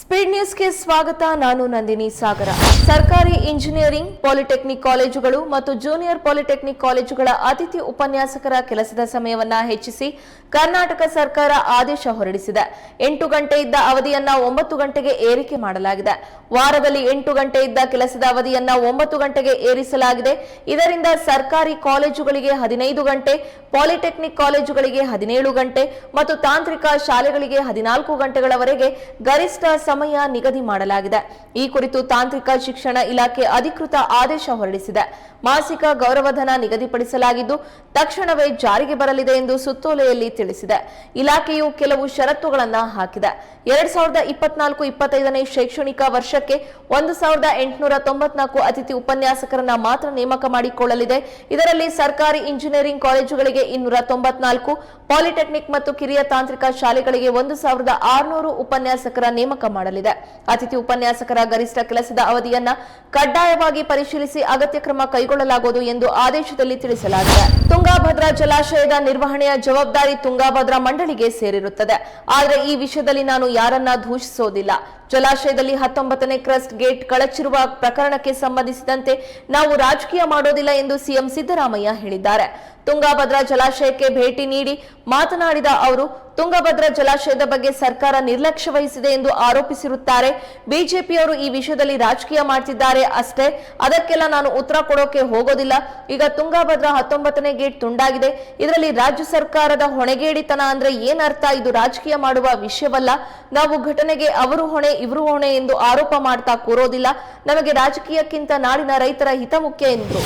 Speed ನ್ಯೂಸ್ಗೆ ಸ್ವಾಗತ. ನಾನು ನಂದಿನಿ ಸಾಗರ. ಸರ್ಕಾರಿ ಇಂಜಿನಿಯರಿಂಗ್ ಪಾಲಿಟೆಕ್ನಿಕ್ ಕಾಲೇಜುಗಳು ಮತ್ತು ಜೂನಿಯರ್ ಪಾಲಿಟೆಕ್ನಿಕ್ ಕಾಲೇಜುಗಳ ಅತಿಥಿ ಉಪನ್ಯಾಸಕರ ಕೆಲಸದ ಸಮಯವನ್ನು ಹೆಚ್ಚಿಸಿ ಕರ್ನಾಟಕ ಸರ್ಕಾರ ಆದೇಶ ಹೊರಡಿಸಿದೆ. ಎಂಟು ಗಂಟೆ ಇದ್ದ ಅವಧಿಯನ್ನ ಒಂಬತ್ತು ಗಂಟೆಗೆ ಏರಿಕೆ ಮಾಡಲಾಗಿದೆ. ವಾರದಲ್ಲಿ ಎಂಟು ಗಂಟೆ ಇದ್ದ ಕೆಲಸದ ಅವಧಿಯನ್ನ ಒಂಬತ್ತು ಗಂಟೆಗೆ ಏರಿಸಲಾಗಿದೆ. ಇದರಿಂದ ಸರ್ಕಾರಿ ಕಾಲೇಜುಗಳಿಗೆ ಹದಿನೈದು ಗಂಟೆ ಪಾಲಿಟೆಕ್ನಿಕ್ ಕಾಲೇಜುಗಳಿಗೆ ಹದಿನೇಳು ಗಂಟೆ ಮತ್ತು ತಾಂತ್ರಿಕ ಶಾಲೆಗಳಿಗೆ ಹದಿನಾಲ್ಕು ಗಂಟೆಗಳವರೆಗೆ ಗರಿಷ್ಠ ಸಮಯ ನಿಗದಿ ಮಾಡಲಾಗಿದೆ. ಈ ಕುರಿತು ತಾಂತ್ರಿಕ ಶಿಕ್ಷಣ ಇಲಾಖೆ ಅಧಿಕೃತ ಆದೇಶ ಹೊರಡಿಸಿದೆ. ಮಾಸಿಕ ಗೌರವಧನ ನಿಗದಿಪಡಿಸಲಾಗಿದ್ದು, ತಕ್ಷಣವೇ ಜಾರಿಗೆ ಬರಲಿದೆ ಎಂದು ಸುತ್ತೋಲೆಯಲ್ಲಿ ತಿಳಿಸಿದೆ. ಇಲಾಖೆಯು ಕೆಲವು ಷರತ್ತುಗಳನ್ನು ಹಾಕಿದೆ. ಎರಡ್ ಸಾವಿರದ ಇಪ್ಪತ್ನಾಲ್ಕು ಇಪ್ಪತ್ತೈದನೇ ಶೈಕ್ಷಣಿಕ ವರ್ಷಕ್ಕೆ ಒಂದು ಸಾವಿರದ ಎಂಟುನೂರ ತೊಂಬತ್ನಾಲ್ಕು ಅತಿಥಿ ಉಪನ್ಯಾಸಕರನ್ನ ಮಾತ್ರ ನೇಮಕ ಮಾಡಿಕೊಳ್ಳಲಿದೆ. ಇದರಲ್ಲಿ ಸರ್ಕಾರಿ ಇಂಜಿನಿಯರಿಂಗ್ ಕಾಲೇಜುಗಳಿಗೆ ಇನ್ನೂರ ತೊಂಬತ್ನಾಲ್ಕು, ಪಾಲಿಟೆಕ್ನಿಕ್ ಮತ್ತು ಕಿರಿಯ ತಾಂತ್ರಿಕ ಶಾಲೆಗಳಿಗೆ ಒಂದು ಸಾವಿರದ ಆರುನೂರು ಉಪನ್ಯಾಸಕರ ನೇಮಕ ಮಾಡಲಿದೆ. ಅತಿಥಿ ಉಪನ್ಯಾಸಕರ ಗರಿಷ್ಠ ಕೆಲಸದ ಅವಧಿಯನ್ನ ಕಡ್ಡಾಯವಾಗಿ ಪರಿಶೀಲಿಸಿ ಅಗತ್ಯ ಕ್ರಮ ಕೈಗೊಳ್ಳಲಾಗುವುದು ಎಂದು ಆದೇಶದಲ್ಲಿ ತಿಳಿಸಲಾಗಿದೆ. ತುಂಗಾಭದ್ರಾ ಜಲಾಶಯದ ನಿರ್ವಹಣೆಯ ಜವಾಬ್ದಾರಿ ತುಂಗಾಭದ್ರಾ ಮಂಡಳಿಗೆ ಸೇರಿರುತ್ತದೆ. ಆದರೆ ಈ ವಿಷಯದಲ್ಲಿ ನಾನು ಯಾರನ್ನ ದೂಷಿಸೋದಿಲ್ಲ. ಜಲಾಶಯದಲ್ಲಿ ಹತ್ತೊಂಬತ್ತನೇ ಕ್ರಸ್ಟ್ ಗೇಟ್ ಕಳಚಿರುವ ಪ್ರಕರಣಕ್ಕೆ ಸಂಬಂಧಿಸಿದಂತೆ ನಾವು ರಾಜಕೀಯ ಮಾಡೋದಿಲ್ಲ ಎಂದು ಸಿಎಂ ಸಿದ್ದರಾಮಯ್ಯ ಹೇಳಿದ್ದಾರೆ. ತುಂಗಾಭದ್ರಾ ಜಲಾಶಯಕ್ಕೆ ಭೇಟಿ ನೀಡಿ ಮಾತನಾಡಿದ ಅವರು, ತುಂಗಭದ್ರಾ ಜಲಾಶಯದ ಬಗ್ಗೆ ಸರ್ಕಾರ ನಿರ್ಲಕ್ಷ್ಯ ವಹಿಸಿದೆ ಎಂದು ಆರೋಪಿಸಿರುತ್ತಾರೆ. ಬಿಜೆಪಿಯವರು ಈ ವಿಷಯದಲ್ಲಿ ರಾಜಕೀಯ ಮಾಡ್ತಿದ್ದಾರೆ ಅಷ್ಟೇ. ಅದಕ್ಕೆಲ್ಲ ನಾನು ಉತ್ತರ ಕೊಡೋಕೆ ಹೋಗೋದಿಲ್ಲ. ಈಗ ತುಂಗಭದ್ರಾ ಹತ್ತೊಂಬತ್ತನೇ ಗೇಟ್ ತುಂಡಾಗಿದೆ. ಇದರಲ್ಲಿ ರಾಜ್ಯ ಸರ್ಕಾರದ ಹೊಣೆಗೇಡಿತನ ಅಂದ್ರೆ ಏನರ್ಥ ಇದು ರಾಜಕೀಯ ಮಾಡುವ ವಿಷಯವಲ್ಲ. ನಾವು ಘಟನೆಗೆ ಅವರು ಹೊಣೆ, ಇವರು ಹೊಣೆ ಎಂದು ಆರೋಪ ಮಾಡ್ತಾ ಕೂರೋದಿಲ್ಲ. ನಮಗೆ ರಾಜಕೀಯಕ್ಕಿಂತ ನಾಡಿನ ರೈತರ ಹಿತ ಮುಖ್ಯ ಎಂದರು.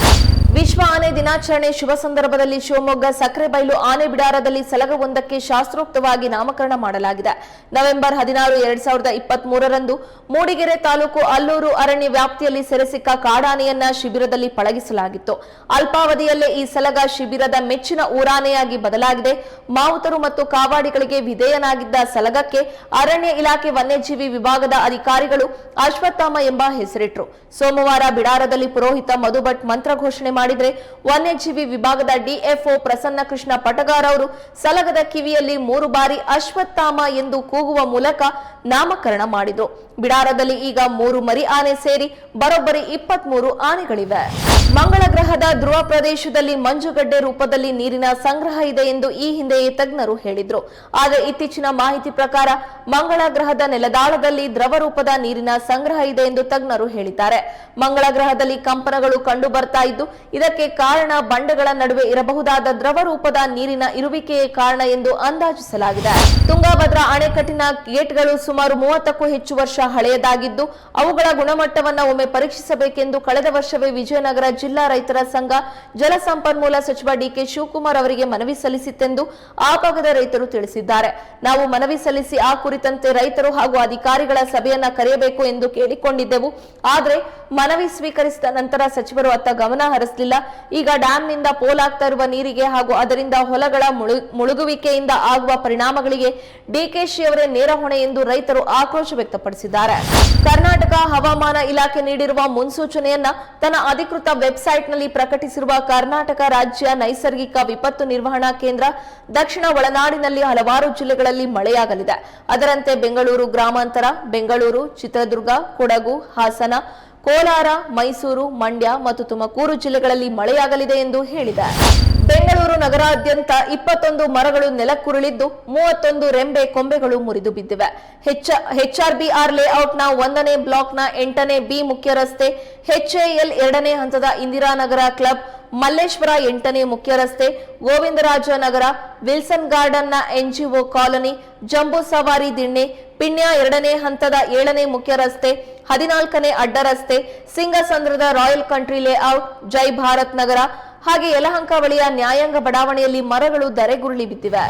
ವಿಶ್ವ ಆನೆ ದಿನಾಚರಣೆ ಶುಭ ಸಂದರ್ಭದಲ್ಲಿ ಶಿವಮೊಗ್ಗ ಸಕ್ಕರೆಬೈಲು ಆನೆ ಬಿಡಾರದಲ್ಲಿ ಸಲಗವೊಂದಕ್ಕೆ ಶಾಸ್ತ್ರೋಕ್ತವಾಗಿ ನಾಮಕರಣ ಮಾಡಲಾಗಿದೆ. ನವೆಂಬರ್ ಹದಿನಾರು ಎರಡ್ ಸಾವಿರದ ಇಪ್ಪತ್ತ್ ಮೂರರಂದು ಮೂಡಿಗೆರೆ ತಾಲೂಕು ಅಲ್ಲೂರು ಅರಣ್ಯ ವ್ಯಾಪ್ತಿಯಲ್ಲಿ ಸೆರೆಸಿಕ್ಕ ಕಾಡಾನೆಯನ್ನ ಶಿಬಿರದಲ್ಲಿ ಪಳಗಿಸಲಾಗಿತ್ತು. ಅಲ್ಪಾವಧಿಯಲ್ಲೇ ಈ ಸಲಗ ಶಿಬಿರದ ಮೆಚ್ಚಿನ ಊರಾನೆಯಾಗಿ ಬದಲಾಗಿದೆ. ಮಾವುತರು ಮತ್ತು ಕಾವಾಡಿಗಳಿಗೆ ವಿಧೇಯನಾಗಿದ್ದ ಸಲಗಕ್ಕೆ ಅರಣ್ಯ ಇಲಾಖೆ ವನ್ಯಜೀವಿ ವಿಭಾಗದ ಅಧಿಕಾರಿಗಳು ಅಶ್ವತ್ಥಾಮ ಎಂಬ ಹೆಸರಿಟ್ರು. ಸೋಮವಾರ ಬಿಡಾರದಲ್ಲಿ ಪುರೋಹಿತ ಮಧುಭಟ್ ಮಂತ್ರ ಘೋಷಣೆ ಮಾಡಿದ್ರೆ ವನ್ಯಜೀವಿ ವಿಭಾಗದ ಡಿಎಫ್ಒ ಪ್ರಸನ್ನ ಕೃಷ್ಣ ಪಟಗಾರ್ ಅವರು ಸಲಗದ ಕಿವಿಯಲ್ಲಿ ಮೂರು ಬಾರಿ ಅಶ್ವತ್ಥಾಮ ಎಂದು ಕೂಗುವ ಮೂಲಕ ನಾಮಕರಣ ಮಾಡಿದ್ರು. ಬಿಡಾರದಲ್ಲಿ ಈಗ ಮೂರು ಮರಿ ಆನೆ ಸೇರಿ ಬರೋಬ್ಬರಿ ಇಪ್ಪತ್ಮೂರು ಆನೆಗಳಿವೆ. ಮಂಗಳ ಗ್ರಹದ ಧ್ರುವ ಪ್ರದೇಶದಲ್ಲಿ ಮಂಜುಗಡ್ಡೆ ರೂಪದಲ್ಲಿ ನೀರಿನ ಸಂಗ್ರಹ ಇದೆ ಎಂದು ಈ ಹಿಂದೆಯೇ ತಜ್ಞರು ಹೇಳಿದ್ರು. ಆದರೆ ಇತ್ತೀಚಿನ ಮಾಹಿತಿ ಪ್ರಕಾರ ಮಂಗಳ ಗ್ರಹದ ನೆಲದಾಳದಲ್ಲಿ ದ್ರವ ರೂಪದ ನೀರಿನ ಸಂಗ್ರಹ ಇದೆ ಎಂದು ತಜ್ಞರು ಹೇಳಿದ್ದಾರೆ. ಮಂಗಳ ಗ್ರಹದಲ್ಲಿ ಕಂಪನಗಳು ಕಂಡು ಇದ್ದು, ಇದಕ್ಕೆ ಕಾರಣ ಬಂಡೆಗಳ ನಡುವೆ ಇರಬಹುದಾದ ದ್ರವ ರೂಪದ ನೀರಿನ ಇರುವಿಕೆಯೇ ಕಾರಣ ಎಂದು ಅಂದಾಜಿಸಲಾಗಿದೆ. ತುಂಗಾಭದ್ರಾ ಅಣೆಕಟ್ಟಿನ ಗೇಟ್ಗಳು ಸುಮಾರು ಮೂವತ್ತಕ್ಕೂ ಹೆಚ್ಚು ವರ್ಷ ಹಳೆಯದಾಗಿದ್ದು, ಅವುಗಳ ಗುಣಮಟ್ಟವನ್ನು ಒಮ್ಮೆ ಪರೀಕ್ಷಿಸಬೇಕೆಂದು ಕಳೆದ ವರ್ಷವೇ ವಿಜಯನಗರ ಜಿಲ್ಲಾ ರೈತರ ಸಂಘ ಜಲಸಂಪನ್ಮೂಲ ಸಚಿವ ಡಿಕೆ ಶಿವಕುಮಾರ್ ಅವರಿಗೆ ಮನವಿ ಸಲ್ಲಿಸಿತ್ತೆಂದು ಆ ಭಾಗದ ರೈತರು ತಿಳಿಸಿದ್ದಾರೆ. ನಾವು ಮನವಿ ಸಲ್ಲಿಸಿ ಆ ಕುರಿತಂತೆ ರೈತರು ಹಾಗೂ ಅಧಿಕಾರಿಗಳ ಸಭೆಯನ್ನ ಕರೆಯಬೇಕು ಎಂದು ಕೇಳಿಕೊಂಡಿದ್ದೆವು. ಆದರೆ ಮನವಿ ಸ್ವೀಕರಿಸಿದ ನಂತರ ಸಚಿವರು ಅತ್ತ ಗಮನ ಹರಿಸಲಿಲ್ಲ. ಈಗ ಡ್ಯಾಂನಿಂದ ಪೋಲಾಗ್ತಾ ಇರುವ ನೀರಿಗೆ ಹಾಗೂ ಅದರಿಂದ ಹೊಲಗಳ ಮುಳು- ಮುಳುಗುವಿಕೆಯಿಂದ ಆಗುವ ಪರಿಣಾಮಗಳಿಗೆ ಡಿಕೆಶಿ ಅವರೇ ನೇರ ಹೊಣೆ ಎಂದು ರೈತರು ಆಕ್ರೋಶ ವ್ಯಕ್ತಪಡಿಸಿದ್ದಾರೆ. ಕರ್ನಾಟಕ ಹವಾಮಾನ ಇಲಾಖೆ ನೀಡಿರುವ ಮುನ್ಸೂಚನೆಯನ್ನ ತನ್ನ ಅಧಿಕೃತ ವೆಬ್ಸೈಟ್ನಲ್ಲಿ ಪ್ರಕಟಿಸಿರುವ ಕರ್ನಾಟಕ ರಾಜ್ಯ ನೈಸರ್ಗಿಕ ವಿಪತ್ತು ನಿರ್ವಹಣಾ ಕೇಂದ್ರ ದಕ್ಷಿಣ ಒಳನಾಡಿನಲ್ಲಿ ಹಲವಾರು ಜಿಲ್ಲೆಗಳಲ್ಲಿ ಮಳೆಯಾಗಲಿದೆ. ಅದರಂತೆ ಬೆಂಗಳೂರು ಗ್ರಾಮಾಂತರ, ಬೆಂಗಳೂರು, ಚಿತ್ರದುರ್ಗ, ಕೊಡಗು, ಹಾಸನ, ಕೋಲಾರ, ಮೈಸೂರು, ಮಂಡ್ಯ ಮತ್ತು ತುಮಕೂರು ಜಿಲ್ಲೆಗಳಲ್ಲಿ ಮಳೆಯಾಗಲಿದೆ ಎಂದು ಹೇಳಿದೆ ಬೆಂಗಳೂರು ನಗರಾದ್ಯಂತ ಇಪ್ಪತ್ತೊಂದು ಮರಗಳು ನೆಲಕ್ಕುರುಳಿದ್ದು ಮೂವತ್ತೊಂದು ರೆಂಬೆ ಕೊಂಬೆಗಳು ಮುರಿದು ಬಿದ್ದಿವೆ. ಎಚ್ಆರ್ಬಿಆರ್ ಲೇಔಟ್ನ ಒಂದನೇ ಬ್ಲಾಕ್ನ ಎಂಟನೇ ಬಿ ಮುಖ್ಯ ರಸ್ತೆ ಎಚ್ಎಎಲ್ ಎರಡನೇ ಹಂತದ ಇಂದಿರಾನಗರ ಕ್ಲಬ್, ಮಲ್ಲೇಶ್ವರ ಎಂಟನೇ ಮುಖ್ಯ ರಸ್ತೆ ಗೋವಿಂದರಾಜ ನಗರ ವಿಲ್ಸನ್ ಗಾರ್ಡನ್ನ ಎನ್ಜಿಒ ಕಾಲನಿ, ಜಂಬೂ ಸವಾರಿ ದಿಣ್ಣೆ, ಪಿಣ್ಯ ಎರಡನೇ ಹಂತದ ಏಳನೇ ಮುಖ್ಯ ರಸ್ತೆ ಹದಿನಾಲ್ಕನೇ ಅಡ್ಡ ರಸ್ತೆ ಸಿಂಗಸಂದ್ರದ royal country layout, Jai Bharat Nagar ಹಾಗೆ ಯಲಹಂಕ ಬಳಿಯ ನ್ಯಾಯಾಂಗ ಬಡಾವಣೆಯಲ್ಲಿ ಮರಗಳು ಧರೆಗುರುಳಿ ಬಿದ್ದಿವೆ.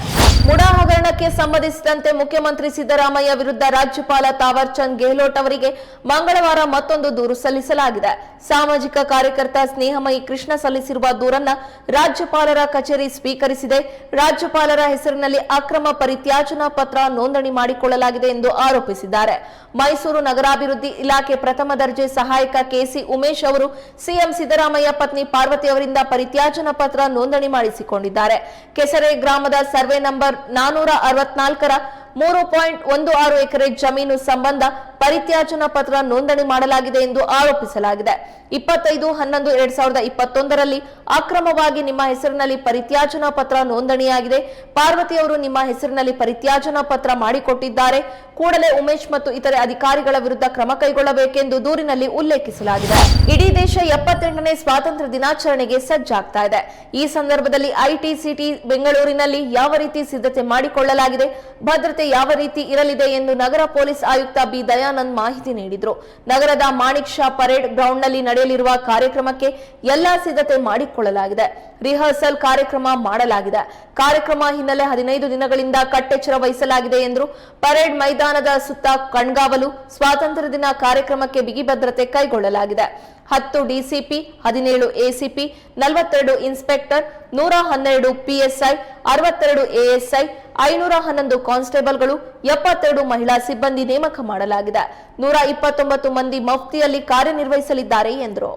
ಮುಡಾ ಹಗರಣಕ್ಕೆ ಸಂಬಂಧಿಸಿದಂತೆ ಮುಖ್ಯಮಂತ್ರಿ ಸಿದ್ದರಾಮಯ್ಯ ವಿರುದ್ಧ ರಾಜ್ಯಪಾಲ ತಾವರ್ ಚಂದ್ ಗೆಹ್ಲೋಟ್ ಅವರಿಗೆ ಮಂಗಳವಾರ ಮತ್ತೊಂದು ದೂರು ಸಲ್ಲಿಸಲಾಗಿದೆ. ಸಾಮಾಜಿಕ ಕಾರ್ಯಕರ್ತ ಸ್ನೇಹಮಯಿ ಕೃಷ್ಣ ಸಲ್ಲಿಸಿರುವ ದೂರನ್ನ ರಾಜ್ಯಪಾಲರ ಕಚೇರಿ ಸ್ವೀಕರಿಸಿದೆ. ರಾಜ್ಯಪಾಲರ ಹೆಸರಿನಲ್ಲಿ ಅಕ್ರಮ ಪರಿತ್ಯಾಜನಾ ಪತ್ರ ನೋಂದಣಿ ಮಾಡಿಕೊಳ್ಳಲಾಗಿದೆ ಎಂದು ಆರೋಪಿಸಿದ್ದಾರೆ. ಮೈಸೂರು ನಗರಾಭಿವೃದ್ಧಿ ಇಲಾಖೆ ಪ್ರಥಮ ದರ್ಜೆ ಸಹಾಯಕ ಕೆಸಿ ಉಮೇಶ್ ಅವರು ಸಿಎಂ ಸಿದ್ದರಾಮಯ್ಯ ಪತ್ನಿ ಪಾರ್ವತಿ ಅವರಿಂದ ಪರಿತ್ಯಾಜನಾ ಪತ್ರ ನೋಂದಣಿ ಮಾಡಿಸಿಕೊಂಡಿದ್ದಾರೆ. ಕೆಸರೆ ಗ್ರಾಮದ ಸರ್ವೆ ನಂಬರ್ ನಾನೂರ ಅರವತ್ನಾಲ್ಕರ ಮೂರು ಪಾಯಿಂಟ್ ಒಂದು ಆರು ಎಕರೆ ಜಮೀನು ಸಂಬಂಧ ಪರಿತ್ಯಾಜನ ಪತ್ರ ನೋಂದಣಿ ಮಾಡಲಾಗಿದೆ ಎಂದು ಆರೋಪಿಸಲಾಗಿದೆ. ಇಪ್ಪತ್ತೈದು ಹನ್ನೊಂದು ಎರಡ್ ಸಾವಿರದ ಇಪ್ಪತ್ತೊಂದರಲ್ಲಿ ಅಕ್ರಮವಾಗಿ ನಿಮ್ಮ ಹೆಸರಿನಲ್ಲಿ ಪರಿತ್ಯಾಜನಾ ಪತ್ರ ನೋಂದಣಿಯಾಗಿದೆ. ಪಾರ್ವತಿ ಅವರು ನಿಮ್ಮ ಹೆಸರಿನಲ್ಲಿ ಪರಿತ್ಯಾಜನಾ ಪತ್ರ ಮಾಡಿಕೊಟ್ಟಿದ್ದಾರೆ. ಕೂಡಲೇ ಉಮೇಶ್ ಮತ್ತು ಇತರೆ ಅಧಿಕಾರಿಗಳ ವಿರುದ್ಧ ಕ್ರಮ ಕೈಗೊಳ್ಳಬೇಕೆಂದು ದೂರಿನಲ್ಲಿ ಉಲ್ಲೇಖಿಸಲಾಗಿದೆ. ಇಡೀ ದೇಶ ಎಪ್ಪತ್ತೆಂಟನೇ ಸ್ವಾತಂತ್ರ್ಯ ದಿನಾಚರಣೆಗೆ ಸಜ್ಜಾಗ್ತಾ ಇದೆ. ಈ ಸಂದರ್ಭದಲ್ಲಿ ಐಟಿ ಸಿಟಿ ಬೆಂಗಳೂರಿನಲ್ಲಿ ಯಾವ ರೀತಿ ಸಿದ್ಧತೆ ಮಾಡಿಕೊಳ್ಳಲಾಗಿದೆ, ಭದ್ರತೆ ಯಾವ ರೀತಿ ಇರಲಿದೆ ಎಂದು ನಗರ ಪೊಲೀಸ್ ಆಯುಕ್ತ ಬಿ. ದಯಾನಂದ್ ಮಾಹಿತಿ ನೀಡಿದ್ರು. ನಗರದ ಮಾಣಿಕ್ ಶಾ ಪರೇಡ್ ಗ್ರೌಂಡ್ನಲ್ಲಿ ನಡೆಯಲಿರುವ ಕಾರ್ಯಕ್ರಮಕ್ಕೆ ಎಲ್ಲಾ ಸಿದ್ಧತೆ ಮಾಡಿಕೊಳ್ಳಲಾಗಿದೆ. ರಿಹರ್ಸಲ್ ಕಾರ್ಯಕ್ರಮ ಮಾಡಲಾಗಿದೆ. ಕಾರ್ಯಕ್ರಮ ಹಿನ್ನೆಲೆ ಹದಿನೈದು ದಿನಗಳಿಂದ ಕಟ್ಟೆಚ್ಚರ ವಹಿಸಲಾಗಿದೆ ಎಂದರು ಪರೇಡ್ ಮೈದಾನದ ಸುತ್ತ ಕಣ್ಗಾವಲು, ಸ್ವಾತಂತ್ರ್ಯ ದಿನ ಕಾರ್ಯಕ್ರಮಕ್ಕೆ ಬಿಗಿ ಭದ್ರತೆ ಕೈಗೊಳ್ಳಲಾಗಿದೆ. ಹತ್ತು ಡಿಸಿಪಿ, ಹದಿನೇಳು ಎಸಿಪಿ, ನಲವತ್ತೆರಡು ಇನ್ಸ್ಪೆಕ್ಟರ್, ನೂರ ಹನ್ನೆರಡು ಪಿಎಸ್ಐ, ಅರವತ್ತೆರಡು ಎಎಸ್ಐ, ಐನೂರ ಹನ್ನೊಂದು ಕಾನ್ಸ್ಟೇಬಲ್ಗಳು, ಎಪ್ಪತ್ತೆರಡು ಮಹಿಳಾ ಸಿಬ್ಬಂದಿ ನೇಮಕ ಮಾಡಲಾಗಿದೆ. ನೂರ ಇಪ್ಪತ್ತೊಂಬತ್ತು ಮಂದಿ ಮಫ್ತಿಯಲ್ಲಿ ಕಾರ್ಯನಿರ್ವಹಿಸಲಿದ್ದಾರೆ ಎಂದರು.